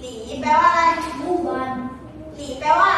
หลีแปลว่าอะไร หลีแปลว่า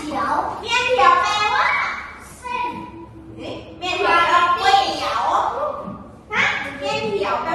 เขียวเมียนเยวแปว่เส้นเมียนเขียวแปลว่เตี๋ยวฮะเมียนเขียวแป